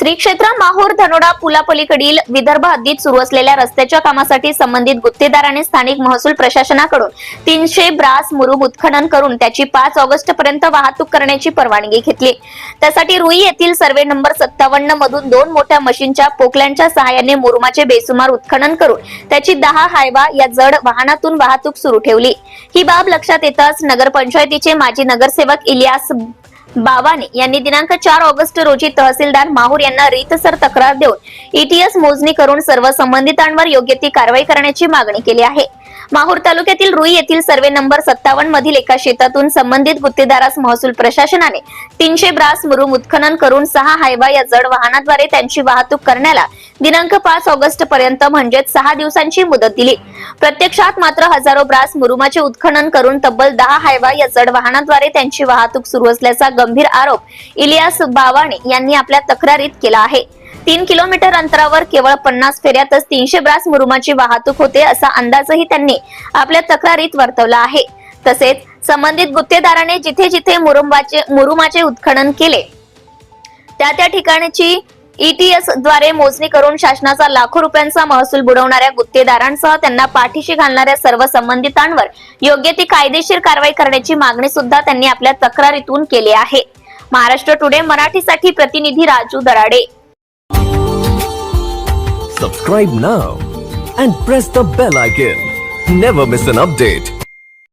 श्री क्षेत्र माहूर धनोडा पुलापलीकडील विदर्भ हद्दीत सुरू असलेल्या रस्त्याच्या कामासाठी संबंधित गुत्तेदाराने स्थानिक महसूल प्रशासनाकडून तीनशे ब्रास मुरुम उत्खनन करून त्याची पाच ऑगस्ट पर्यंत वाहतूक करण्याची परवानगी घेतली. त्यासाठी रुई येथील सर्वे नंबर सत्तावन्न मधून दोन मोठ्या मशीनच्या पोकल्यांच्या सहाय्याने मुरुमाचे बेसुमार उत्खनन करून त्याची दहा हायवा या जड वाहनातून वाहतूक सुरू ठेवली. ही बाब लक्षात येताच नगरपंचायतीचे माजी नगरसेवक इलियास बावानी यांनी दिनांक चार ऑगस्ट रोजी तहसीलदार माहूर यांना रीतसर तक्रार देऊन ईटीएस मोजणी करून सर्व संबंधितांवर योग्य ती कारवाई करण्याची मागणी केली आहे. माहूर तालुक्यातील रुई येथील सर्वे नंबर सत्तावन्न मधील एका शेतातून संबंधित गुत्तेदारास महसूल प्रशासनाने तीनशे ब्रास मुरुम उत्खनन करून सहा हायवा या जड वाहनाद्वारे त्यांची वाहतूक करण्याला दिनांक पाच ऑगस्ट पर्यंत म्हणजेच सहा दिवसांची मुदत दिली. प्रत्यक्षात मात्र हजारो ब्रास मुरुमाचे उत्खनन करून तब्बल दहा हायवा या जड वाहनाद्वारे त्यांची वाहतूक सुरू असल्याचा गंभीर आरोप इलियास बावाणे यांनी आपल्या तक्रारीत केला आहे. तीन किलोमीटर अंतरावर केवळ पन्नास फेऱ्यातच तीनशे ब्रास मुरुमाची वाहतूक होते असा अंदाजही त्यांनी आपल्या तक्रारीत वर्तवला आहे. तसेच संबंधित गुत्तेदाराने जिथे जिथे मुरुमाचे मुरुमाचे उत्खनन केले त्या त्या ठिकाणची ईटीएसद्वारे मोजणी करून शासनाचा लाखो रुपयांचा महसूल बुडवणाऱ्या गुत्तेदारांसह त्यांना पाठीशी घालणाऱ्या सर्व संबंधितांवर योग्य ती कायदेशीर कारवाई करण्याची मागणी सुद्धा त्यांनी आपल्या तक्रारीतून केली आहे. महाराष्ट्र टुडे मराठीसाठी प्रतिनिधी Raju Darade. Subscribe now and press the bell icon never miss an update